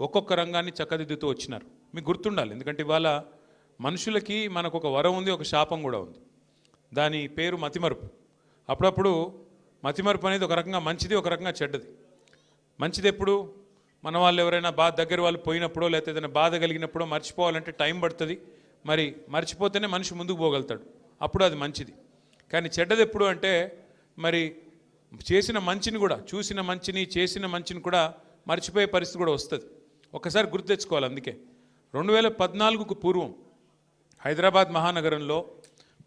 ఒక్కొక్క రంగాన్ని చక్కదిద్దుతూ వచ్చినారు. మీకు గుర్తుండాలి ఎందుకంటే ఇవాళ మనుషులకి మనకు ఒక వరం ఉంది ఒక శాపం కూడా ఉంది. దాని పేరు మతిమరుపు. అప్పుడప్పుడు మతిమరుపు అనేది ఒక రకంగా మంచిది ఒక రకంగా చెడ్డది. మంచిది ఎప్పుడు? మన వాళ్ళు ఎవరైనా బాధ దగ్గర వాళ్ళు పోయినప్పుడో లేకపోతే ఏదైనా బాధ కలిగినప్పుడో మర్చిపోవాలంటే టైం పడుతుంది. మరి మర్చిపోతేనే మనిషి ముందుకు పోగలుగుతాడు. అప్పుడు అది మంచిది. కానీ చెడ్డది ఎప్పుడు అంటే మరి చేసిన మంచిని కూడా చూసిన మంచిని చేసిన మంచిని కూడా మర్చిపోయే పరిస్థితి కూడా వస్తుంది. ఒకసారి గుర్తు తెచ్చుకోవాలి అందుకే. రెండు వేల పద్నాలుగుకు పూర్వం హైదరాబాద్ మహానగరంలో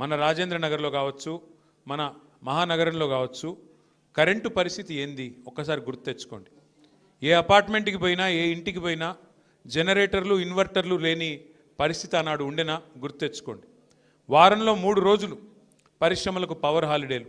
మన రాజేంద్ర నగర్లో కావచ్చు మన మహానగరంలో కావచ్చు కరెంటు పరిస్థితి ఏంది? ఒక్కసారి గుర్తు తెచ్చుకోండి. ఏ అపార్ట్మెంట్కి పోయినా ఏ ఇంటికి పోయినా జనరేటర్లు ఇన్వర్టర్లు లేని పరిస్థితి ఆనాడు ఉండేనా? గుర్తు తెచ్చుకోండి. వారంలో మూడు రోజులు పరిశ్రమలకు పవర్ హాలిడేలు.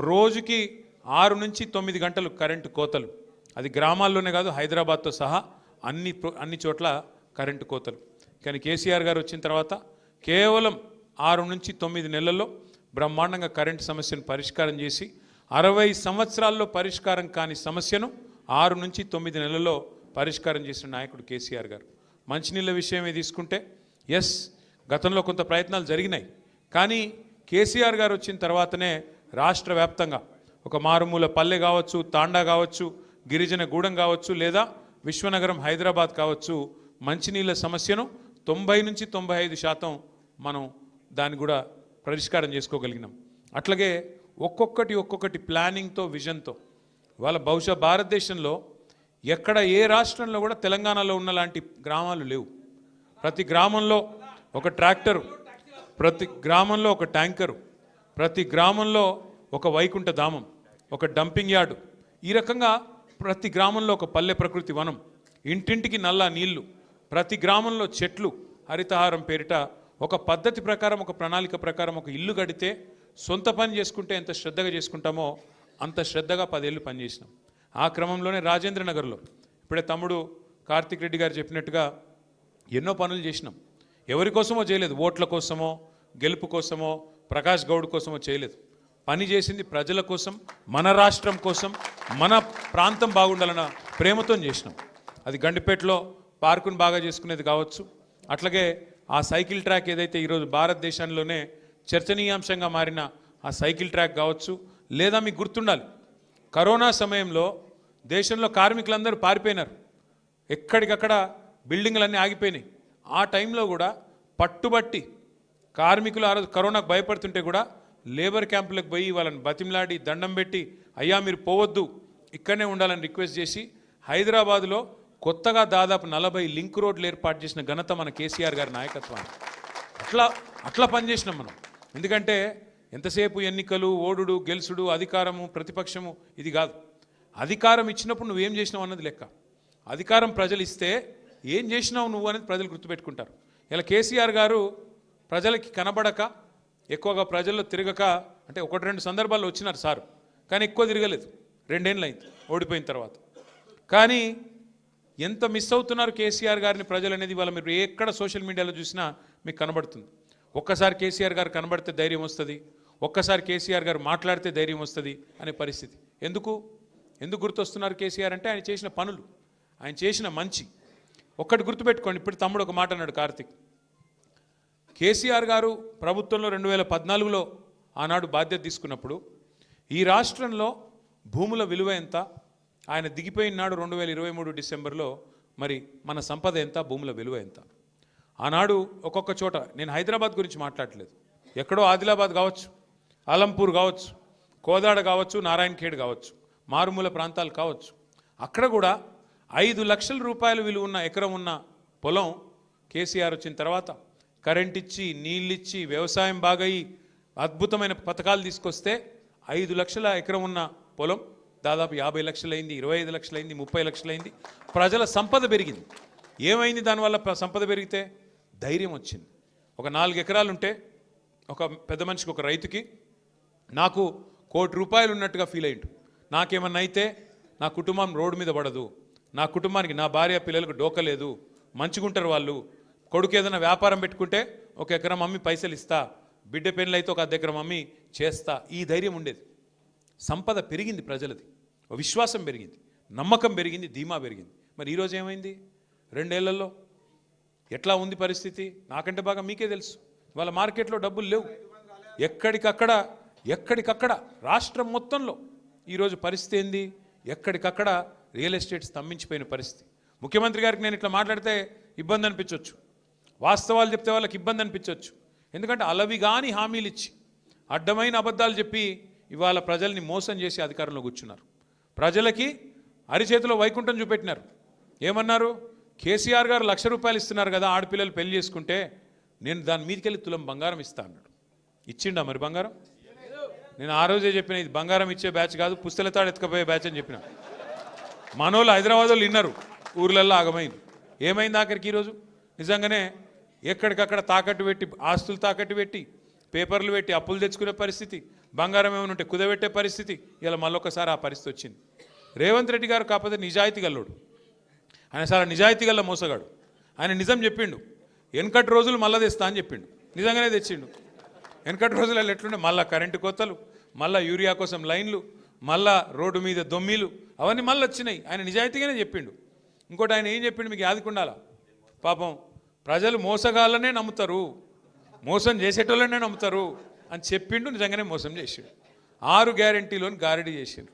రోజుకి ఆరు నుంచి తొమ్మిది గంటలు కరెంటు కోతలు. అది గ్రామాల్లోనే కాదు హైదరాబాద్తో సహా అన్ని అన్ని చోట్ల కరెంటు కోతలు. కానీ కేసీఆర్ గారు వచ్చిన తర్వాత కేవలం ఆరు నుంచి తొమ్మిది నెలల్లో బ్రహ్మాండంగా కరెంటు సమస్యను పరిష్కారం చేసి అరవై సంవత్సరాల్లో పరిష్కారం కాని సమస్యను ఆరు నుంచి తొమ్మిది నెలల్లో పరిష్కారం చేసిన నాయకుడు కేసీఆర్ గారు. మంచినీళ్ళ విషయమే తీసుకుంటే ఎస్ గతంలో కొంత ప్రయత్నాలు జరిగినాయి. కానీ కేసీఆర్ గారు వచ్చిన తర్వాతనే రాష్ట్ర వ్యాప్తంగా ఒక మారుమూల పల్లె కావచ్చు తాండా కావచ్చు గిరిజన గూడెం కావచ్చు లేదా విశ్వనగరం హైదరాబాద్ కావచ్చు మంచినీళ్ళ సమస్యను తొంభై నుంచి తొంభై ఐదు శాతం మనం దాన్ని కూడా పరిష్కారం చేసుకోగలిగినాం. అట్లాగే ఒక్కొక్కటి ఒక్కొక్కటి ప్లానింగ్తో విజన్తో వాళ్ళ బహుశా భారతదేశంలో ఎక్కడ ఏ రాష్ట్రంలో కూడా తెలంగాణలో ఉన్న లాంటి గ్రామాలు లేవు. ప్రతి గ్రామంలో ఒక ట్రాక్టరు ప్రతి గ్రామంలో ఒక ట్యాంకరు ప్రతి గ్రామంలో ఒక వైకుంఠ ధామం ఒక డంపింగ్ యార్డు. ఈ రకంగా ప్రతి గ్రామంలో ఒక పల్లె ప్రకృతి వనం. ఇంటింటికి నల్ల నీళ్ళు ప్రతి గ్రామంలో చెట్లు. హరితహారం పేరిట ఒక పద్ధతి ప్రకారం ఒక ప్రణాళిక ప్రకారం ఒక ఇల్లు కడితే సొంత పని చేసుకుంటే ఎంత శ్రద్ధగా చేసుకుంటామో అంత శ్రద్ధగా పదేళ్ళు పనిచేసినాం ఆ క్రమంలోనే రాజేంద్ర నగర్లో ఇప్పుడే తమ్ముడు కార్తిక్ రెడ్డి గారు చెప్పినట్టుగా ఎన్నో పనులు చేసినాం. ఎవరి కోసమో చేయలేదు. ఓట్ల కోసమో గెలుపు కోసమో ప్రకాష్ గౌడ్ కోసమో చేయలేదు. పని చేసింది ప్రజల కోసం మన రాష్ట్రం కోసం మన ప్రాంతం బాగుండాలన్న ప్రేమతో చేసినాం. అది గండిపేటలో పార్కును బాగా చేసుకునేది కావచ్చు. అట్లాగే ఆ సైకిల్ ట్రాక్ ఏదైతే ఈరోజు భారతదేశంలోనే చర్చనీయాంశంగా మారిన ఆ సైకిల్ ట్రాక్ కావచ్చు లేదా మీకు గుర్తుండాలి కరోనా సమయంలో దేశంలో కార్మికులందరూ పారిపోయినారు. ఎక్కడికక్కడ బిల్డింగ్లన్నీ ఆగిపోయినాయి. ఆ టైంలో కూడా పట్టుబట్టి కార్మికులు ఆ రోజు కరోనాకు భయపడుతుంటే కూడా లేబర్ క్యాంపులకు పోయి వాళ్ళని బతిమలాడి దండం పెట్టి అయ్యా మీరు పోవద్దు ఇక్కడనే ఉండాలని రిక్వెస్ట్ చేసి హైదరాబాద్లో కొత్తగా దాదాపు నలభై లింక్ రోడ్లు ఏర్పాటు చేసిన ఘనత మన కేసీఆర్ గారి నాయకత్వాన్ని అట్లా అట్లా పనిచేసినాం మనం. ఎందుకంటే ఎంతసేపు ఎన్నికలు ఓడుడు గెలుసుడు అధికారము ప్రతిపక్షము ఇది కాదు. అధికారం ఇచ్చినప్పుడు నువ్వేం చేసినావు అన్నది లెక్క. అధికారం ప్రజలు ఇస్తే ఏం చేసినావు నువ్వు అనేది ప్రజలు గుర్తుపెట్టుకుంటారు. ఇలా కేసీఆర్ గారు ప్రజలకి కనబడక ఎక్కువగా ప్రజల్లో తిరగక అంటే ఒకటి రెండు సందర్భాల్లో వచ్చినారు సారు కానీ ఎక్కువ తిరగలేదు. రెండేళ్ళు అయింది ఓడిపోయిన తర్వాత. కానీ ఎంత మిస్ అవుతున్నారు కేసీఆర్ గారిని ప్రజలు అనేది ఇవాళ మీరు ఎక్కడ సోషల్ మీడియాలో చూసినా మీకు కనబడుతుంది. ఒక్కసారి కేసీఆర్ గారు కనబడితే ధైర్యం వస్తుంది ఒక్కసారి కేసీఆర్ గారు మాట్లాడితే ధైర్యం వస్తుంది అనే పరిస్థితి. ఎందుకు? ఎందుకు గుర్తొస్తున్నారు కేసీఆర్ అంటే ఆయన చేసిన పనులు ఆయన చేసిన మంచి. ఒక్కటి గుర్తుపెట్టుకోండి ఇప్పుడు తమ్ముడు ఒక మాట అన్నాడు కార్తిక్. కేసీఆర్ గారు ప్రభుత్వంలో రెండు వేల పద్నాలుగులో ఆనాడు బాధ్యత తీసుకున్నప్పుడు ఈ రాష్ట్రంలో భూముల విలువ ఎంత? ఆయన దిగిపోయిన నాడు రెండు వేల ఇరవై మూడు డిసెంబర్లో మరి మన సంపద ఎంత? భూముల విలువ ఎంత? ఆనాడు ఒక్కొక్క చోట నేను హైదరాబాద్ గురించి మాట్లాడలేదు. ఎక్కడో ఆదిలాబాద్ కావచ్చు ఆలంపూర్ కావచ్చు కోదాడ కావచ్చు నారాయణఖేడ్ కావచ్చు మారుమూల ప్రాంతాలు కావచ్చు. అక్కడ కూడా ఐదు లక్షల రూపాయల విలువ ఉన్న ఎకరం ఉన్న పొలం కేసీఆర్ వచ్చిన తర్వాత కరెంట్ ఇచ్చి నీళ్ళిచ్చి వ్యవసాయం బాగయి అద్భుతమైన పథకాలు తీసుకొస్తే ఐదు లక్షల ఎకరం ఉన్న పొలం దాదాపు యాభై లక్షలైంది ఇరవై ఐదు లక్షలైంది ముప్పై లక్షలైంది. ప్రజల సంపద పెరిగింది. ఏమైంది దానివల్ల సంపద పెరిగితే? ధైర్యం వచ్చింది. ఒక నాలుగు ఎకరాలు ఉంటే ఒక పెద్ద మనిషికి ఒక రైతుకి నాకు కోటి రూపాయలు ఉన్నట్టుగా ఫీల్ అయ్యిండు నాకేమన్నా అయితే నా కుటుంబం రోడ్డు మీద పడదు. నా కుటుంబానికి నా భార్య పిల్లలకు డోకలేదు మంచిగుంటారు వాళ్ళు. కొడుకు ఏదైనా వ్యాపారం పెట్టుకుంటే ఒక ఎకరం అమ్మి పైసలు ఇస్తా బిడ్డ పెళ్ళి అయితే ఒక అర్ధ ఎకరం అమ్మి చేస్తా. ఈ ధైర్యం ఉండేది. సంపద పెరిగింది ప్రజలది. విశ్వాసం పెరిగింది. నమ్మకం పెరిగింది ధీమా పెరిగింది. మరి ఈరోజు ఏమైంది? రెండేళ్ళలో ఎట్లా ఉంది పరిస్థితి? నాకంటే బాగా మీకే తెలుసు. వాళ్ళ మార్కెట్లో డబ్బులు లేవు. ఎక్కడికక్కడ ఎక్కడికక్కడ రాష్ట్రం మొత్తంలో ఈరోజు పరిస్థితి ఏంది? ఎక్కడికక్కడ రియల్ ఎస్టేట్ స్తంభించిపోయిన పరిస్థితి. ముఖ్యమంత్రి గారికి నేను ఇట్లా మాట్లాడితే ఇబ్బంది అనిపించవచ్చు వాస్తవాలు చెప్తే వాళ్ళకి ఇబ్బంది అనిపించవచ్చు. ఎందుకంటే అలవి కాని హామీలు ఇచ్చి అడ్డమైన అబద్ధాలు చెప్పి ఇవాళ ప్రజల్ని మోసం చేసి అధికారంలో కూర్చున్నారు. ప్రజలకి అరిచేతిలో వైకుంఠం చూపెట్టినారు. ఏమన్నారు? కేసీఆర్ గారు లక్ష రూపాయలు ఇస్తున్నారు కదా ఆడపిల్లలు పెళ్ళి చేసుకుంటే నేను దాని మీదకెళ్ళి తులం బంగారం ఇస్తా అన్నాడు. ఇచ్చిండా మరి బంగారం? నేను ఆ రోజే చెప్పిన ఇది బంగారం ఇచ్చే బ్యాచ్ కాదు పుస్తలతాడు ఎత్తుకపోయే బ్యాచ్ అని చెప్పిన. మనోళ్ళు హైదరాబాద్ వాళ్ళు విన్నారు ఊర్లల్లో ఆగమైంది. ఏమైంది ఆఖరికి ఈరోజు? నిజంగానే ఎక్కడికక్కడ తాకట్టు పెట్టి ఆస్తులు తాకట్టు పెట్టి పేపర్లు పెట్టి అప్పులు తెచ్చుకునే పరిస్థితి బంగారం ఏమైనా ఉంటే కుదబెట్టే పరిస్థితి ఇలా మళ్ళొకసారి ఆ పరిస్థితి వచ్చింది. రేవంత్ రెడ్డి గారు కాకపోతే నిజాయితీ గల్లోడు. ఆయన చాలా నిజాయితీ గల్ల మోసగాడు. ఆయన నిజం చెప్పిండు. వెనకటి రోజులు మళ్ళా తెస్తా అని చెప్పిండు. నిజంగానే తెచ్చిండు. వెనకటి రోజులలో ఎట్లుండే? మళ్ళా కరెంటు కోతలు మళ్ళా యూరియా కోసం లైన్లు మళ్ళా రోడ్డు మీద దొమ్మిలు అవన్నీ మళ్ళీ వచ్చినాయి ఆయన నిజాయితీగానే చెప్పిండు. ఇంకోటి ఆయన ఏం చెప్పిండు? మీకు యాదికుండాలా పాపం ప్రజలు మోసగాళ్ళనే నమ్ముతారు. మోసం చేసేటోళ్ళనే నమ్ముతారు. అని చెప్పిండు నిజంగానే మోసం చేసిండు. ఆరు గ్యారంటీలోని గారడీ చేసిండు.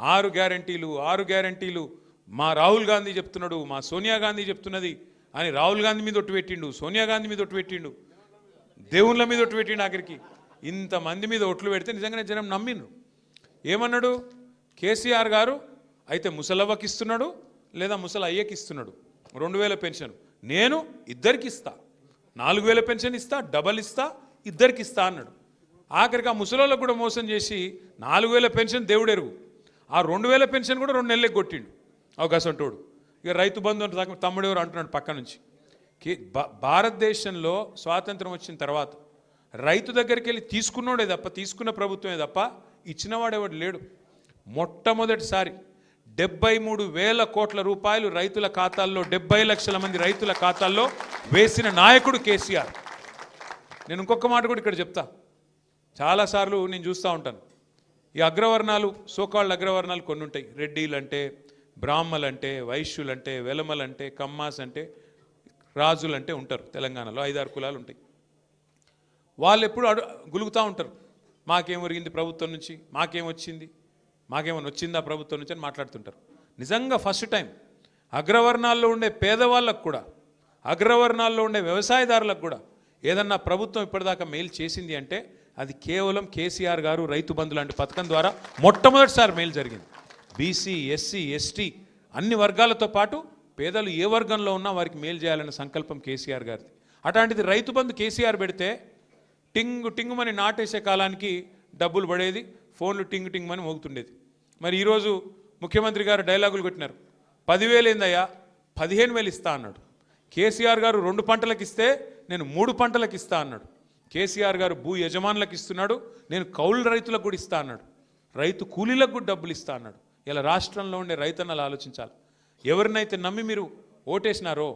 ఆరు గ్యారంటీలు ఆరు గ్యారంటీలు మా రాహుల్ గాంధీ చెప్తున్నాడు మా సోనియా గాంధీ చెప్తున్నది అని రాహుల్ గాంధీ మీద ఒట్టు పెట్టిండు సోనియా గాంధీ మీద ఒట్టు పెట్టిండు దేవుళ్ళ మీద ఒట్టు పెట్టిండు ఆఖరికి. ఇంతమంది మీద ఒట్లు పెడితే నిజంగానే జనం నమ్మిండు ఏమన్నాడు? కేసీఆర్ గారు అయితే ముసలవ్వకి ఇస్తున్నాడు లేదా ముసల అయ్యకి ఇస్తున్నాడు రెండు వేల పెన్షన్. నేను ఇద్దరికి ఇస్తా నాలుగు వేల పెన్షన్ ఇస్తా డబల్ ఇస్తా ఇద్దరికి ఇస్తా అన్నాడు. ఆఖరికి ఆ ముసలోళ్ళకు కూడా మోసం చేసి నాలుగు వేల పెన్షన్ దేవుడెరుగు. ఆ రెండు వేల పెన్షన్ కూడా రెండు నెలలకు కొట్టిండు. అవకాశంటోడు ఇక రైతు బంధు అంటే తమ్ముడు ఎవరు అంటున్నాడు పక్క నుంచి. భారతదేశంలో స్వాతంత్రం వచ్చిన తర్వాత రైతు దగ్గరికి వెళ్ళి తీసుకున్నోడే తప్ప తీసుకున్న ప్రభుత్వమే తప్ప ఇచ్చినవాడేవాడు లేడు. మొట్టమొదటిసారి డెబ్బై మూడు వేల కోట్ల రూపాయలు రైతుల ఖాతాల్లో డెబ్బై లక్షల మంది రైతుల ఖాతాల్లో వేసిన నాయకుడు కేసీఆర్. నేను ఇంకొక మాట కూడా ఇక్కడ చెప్తా. చాలాసార్లు నేను చూస్తూ ఉంటాను. ఈ అగ్రవర్ణాలు సోకాళ్ళ అగ్రవర్ణాలు కొన్ని ఉంటాయి. రెడ్డిలు అంటే బ్రాహ్మలంటే వైశ్యులంటే వెలమలు అంటే కమ్మాస్ అంటే రాజులు అంటే ఉంటారు తెలంగాణలో. ఐదారు కులాలు ఉంటాయి. వాళ్ళు ఎప్పుడు అడు గులుగుతూ ఉంటారు. మాకేం ఒరిగింది ప్రభుత్వం నుంచి? మాకేం వచ్చింది? మాకేమైనా వచ్చిందా ప్రభుత్వం నుంచి అని మాట్లాడుతుంటారు. నిజంగా ఫస్ట్ టైం అగ్రవర్ణాల్లో ఉండే పేదవాళ్ళకు కూడా అగ్రవర్ణాల్లో ఉండే వ్యవసాయదారులకు కూడా ఏదన్నా ప్రభుత్వం ఇప్పటిదాకా మేలు చేసింది అంటే అది కేవలం కేసీఆర్ గారు రైతు బంధు లాంటి పథకం ద్వారా మొట్టమొదటిసారి మేలు జరిగింది. బీసీ ఎస్సీ ఎస్టీ అన్ని వర్గాలతో పాటు పేదలు ఏ వర్గంలో ఉన్నా వారికి మేలు చేయాలనే సంకల్పం కేసీఆర్ గారిది. అట్లాంటిది రైతు బంధు కేసీఆర్ పెడితే టింగు టింగుమని నాటేసే కాలానికి డబ్బులు పడేది ఫోన్లు టింగు టింగుమని మోగుతుండేది. మరి ఈరోజు ముఖ్యమంత్రి గారు డైలాగులు కొట్టినారు. పదివేలు ఏందయ్యా? పదిహేను వేలు ఇస్తా అన్నాడు. కేసీఆర్ గారు రెండు పంటలకు ఇస్తే నేను మూడు పంటలకు ఇస్తా అన్నాడు. కేసీఆర్ గారు భూ యజమానులకు ఇస్తున్నాడు నేను కౌలు రైతులకు కూడా ఇస్తా అన్నాడు. రైతు కూలీలకు కూడా డబ్బులు ఇస్తా అన్నాడు. ఇలా రాష్ట్రంలో ఉండే రైతన్నలు ఆలోచించాలి. ఎవరినైతే నమ్మి మీరు ఓటేసినారో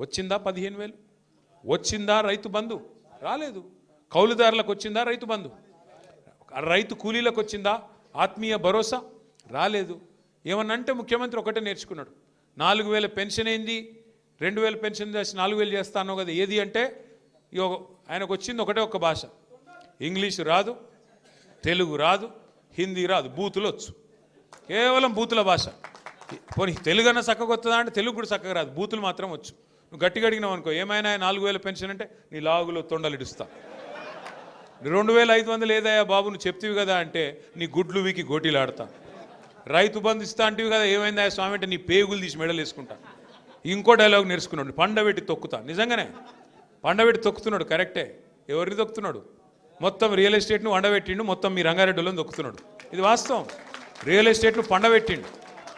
వచ్చిందా పదిహేను వేలు? వచ్చిందా రైతు బంధు? రాలేదు. కౌలుదారులకు వచ్చిందా రైతు బంధు? రైతు కూలీలకు వచ్చిందా? ఆత్మీయ భరోసా? రాలేదు. ఏమన్నంటే ముఖ్యమంత్రి ఒకటే నేర్చుకున్నాడు. నాలుగు వేల పెన్షన్ ఏంది రెండు వేల పెన్షన్ చేసి నాలుగు వేలు చేస్తాను కదా ఏది అంటే ఇగో ఆయనకు వచ్చింది ఒకటే ఒక భాష. ఇంగ్లీషు రాదు తెలుగు రాదు హిందీ రాదు బూతులు వచ్చు. కేవలం బూతుల భాష. పోనీ తెలుగు అన్న చక్కగా వస్తుందా అంటే తెలుగు కూడా చక్కగా రాదు బూతులు మాత్రం వచ్చు. నువ్వు గట్టిగా అడిగినావు అనుకో ఏమైనా నాలుగు వేల పెన్షన్ అంటే నీ లాగులో తొండలు ఇడుస్తా. రెండు వేల ఐదు వందలు ఏదయ్యా బాబు నువ్వు చెప్తివి కదా అంటే నీ గుడ్లు వీకి గోటీలు రైతు బంధు ఇస్తా అంటివి కదా ఏమైందా స్వామి అంటే నీ పేగులు తీసి మెడలు వేసుకుంటా. ఇంకో డైలాగ్ నేర్చుకున్నాడు పండబెట్టి తొక్కుతా. నిజంగానే పండబెట్టి తొక్కుతున్నాడు కరెక్టే ఎవరిని తొక్కుతున్నాడు? మొత్తం రియల్ ఎస్టేట్ను వండబెట్టిండు మొత్తం మీ రంగారెడ్డిలో తొక్కుతున్నాడు. ఇది వాస్తవం. రియల్ ఎస్టేట్ను పండబెట్టిండు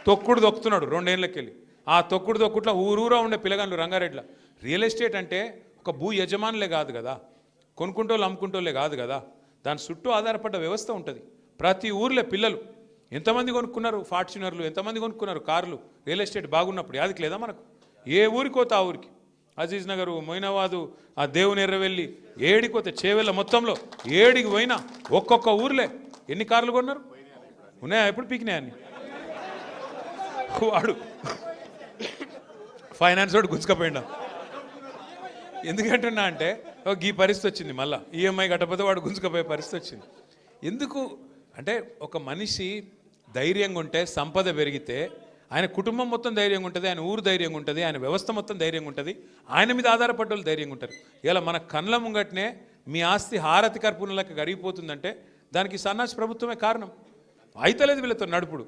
తొక్కుడు తొక్కుతున్నాడు రెండేళ్ళకి వెళ్ళి ఆ తొక్కుడు తొక్కుట్లో ఊరూరా ఉండే పిల్లగాళ్ళు రంగారెడ్డిలో. రియల్ ఎస్టేట్ అంటే ఒక భూ యజమానులే కాదు కదా కొనుక్కుంటోళ్ళు అమ్ముకుంటోళ్ళే కాదు కదా దాని చుట్టూ ఆధారపడ్డ వ్యవస్థ ఉంటుంది. ప్రతి ఊర్లో పిల్లలు ఎంతమంది కొనుక్కున్నారు? ఫార్చునర్లు. ఎంతమంది కొనుక్కున్నారు? కార్లు. రియల్ ఎస్టేట్ బాగున్నప్పుడు యాదికి లేదా మనకు? ఏ ఊరికోతే ఆ ఊరికి. అజీజ్ నగర్ మొయినాబాదు ఆ దేవుని ఎర్రవెల్లి ఏడికి చేవెళ్ళ మొత్తంలో ఏడికి పోయినా ఒక్కొక్క ఊర్లే. ఎన్ని కార్లు కొన్నారు? ఉన్నాయా? ఎప్పుడు పీకినాయా అన్ని? వాడు ఫైనాన్స్ వాడు గుంజుకపోయిండా ఎందుకంటున్నా అంటే ఈ పరిస్థితి వచ్చింది మళ్ళా. ఈఎంఐ కట్టకపోతే వాడు గుంజుకపోయే పరిస్థితి వచ్చింది. ఎందుకు? అంటే ఒక మనిషి ధైర్యంగా ఉంటే సంపద పెరిగితే ఆయన కుటుంబం మొత్తం ధైర్యంగా ఉంటుంది ఆయన ఊరు ధైర్యంగా ఉంటుంది ఆయన వ్యవస్థ మొత్తం ధైర్యంగా ఉంటుంది ఆయన మీద ఆధారపడ్డ వాళ్ళు ధైర్యంగా ఉంటారు. ఇలా మన కళ్ళ ముంగట్నే మీ ఆస్తి హారతి కర్పూరంలోకి కరిగిపోతుందంటే దానికి సన్నాసి ప్రభుత్వమే కారణం. అయితలేదు వీళ్ళతో నడుపుడు.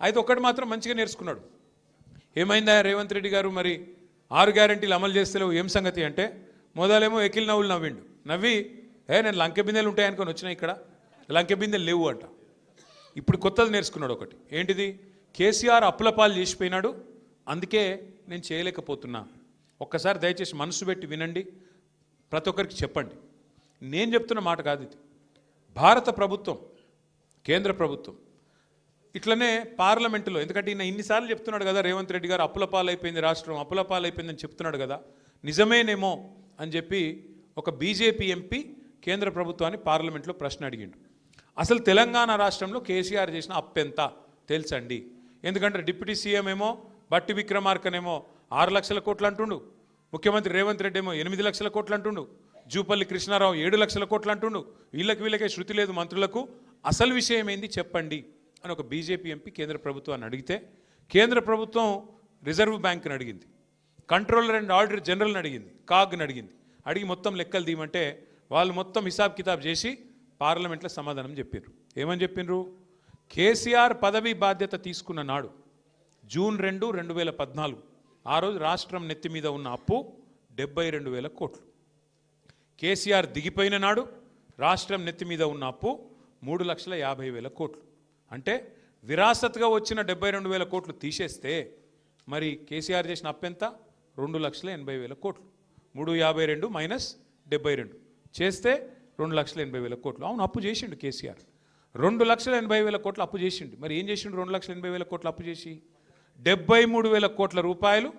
అయితే ఒక్కటి మాత్రం మంచిగా నేర్చుకున్నాడు. ఏమైందా రేవంత్ రెడ్డి గారు మరి ఆరు గ్యారెంటీలు అమలు చేస్తలేవు ఏం సంగతి అంటే మొదలేమో ఎకిల్ నవ్వులు నవ్విండు. నవ్వి ఏ నేను లంకె బిందెలు ఉంటాయనుకొని వచ్చినా ఇక్కడ? లంకె బిందెలు లేవు అంట. ఇప్పుడు కొత్తది నేర్చుకున్నాడు ఒకటి. ఏంటిది? కేసీఆర్ అప్పులపాలు చేసిపోయినాడు. అందుకే నేను చేయలేకపోతున్నా. ఒక్కసారి దయచేసి మనసు పెట్టి వినండి. ప్రతి ఒక్కరికి చెప్పండి. నేను చెప్తున్న మాట కాదు ఇది. భారత ప్రభుత్వం కేంద్ర ప్రభుత్వం ఇట్లనే పార్లమెంటులో ఎందుకంటే ఈయన ఇన్నిసార్లు చెప్తున్నాడు కదా రేవంత్ రెడ్డి గారు అప్పుల పాలైపోయింది రాష్ట్రం అప్పుల పాలైపోయిందని చెప్తున్నాడు కదా నిజమేనేమో అని చెప్పి ఒక బీజేపీ ఎంపీ కేంద్ర ప్రభుత్వాన్ని పార్లమెంట్లో ప్రశ్న అడిగిండు. అసలు తెలంగాణ రాష్ట్రంలో కేసీఆర్ చేసిన అప్పెంత తెలుసండి. ఎందుకంటే డిప్యూటీ సీఎం ఏమో బట్టి విక్రమార్కనేమో ఆరు లక్షల కోట్లు అంటుండు. ముఖ్యమంత్రి రేవంత్ రెడ్డి ఏమో ఎనిమిది లక్షల కోట్లు అంటుండు. జూపల్లి కృష్ణారావు ఏడు లక్షల కోట్లు అంటుండు. వీళ్ళకి వీళ్ళకే శృతి లేదు మంత్రులకు. అసలు విషయం ఏంది చెప్పండి అని ఒక బీజేపీ ఎంపీ కేంద్ర ప్రభుత్వాన్ని అడిగితే కేంద్ర ప్రభుత్వం రిజర్వ్ బ్యాంక్ని అడిగింది. కంట్రోలర్ అండ్ ఆడిటర్ జనరల్ని అడిగింది. కాగ్ని అడిగింది. అడిగి మొత్తం లెక్కలు తీయమంటే వాళ్ళు మొత్తం హిసాబ్ కితాబ్ చేసి పార్లమెంట్లో సమాధానం చెప్పారు ఏమని చెప్పిండ్రు కేసీఆర్ పదవి బాధ్యత తీసుకున్న నాడు జూన్ రెండు రెండు వేల పద్నాలుగు ఆ రోజు రాష్ట్రం నెత్తి మీద ఉన్న అప్పు డెబ్బై రెండు వేల కోట్లు. కేసీఆర్ దిగిపోయిన నాడు రాష్ట్రం నెత్తి మీద ఉన్న అప్పు మూడు లక్షల యాభై వేల కోట్లు. అంటే విరాసత్గా వచ్చిన డెబ్బై రెండు వేల కోట్లు తీసేస్తే మరి కేసీఆర్ చేసిన అప్పు ఎంత? రెండు లక్షల ఎనభై వేల కోట్లు. మూడు యాభై రెండు మైనస్ డెబ్బై రెండు. చేస్తే రెండు లక్షల ఎనభై వేల కోట్లు. అవును అప్పు చేసిండు కేసీఆర్. రెండు లక్షల ఎనభై వేల కోట్లు అప్పు చేసిండు. మరి ఏం చేసిండు రెండు లక్షల ఎనభై వేల కోట్లు అప్పు చేసి? డెబ్బై మూడు వేల కోట్ల రూపాయలు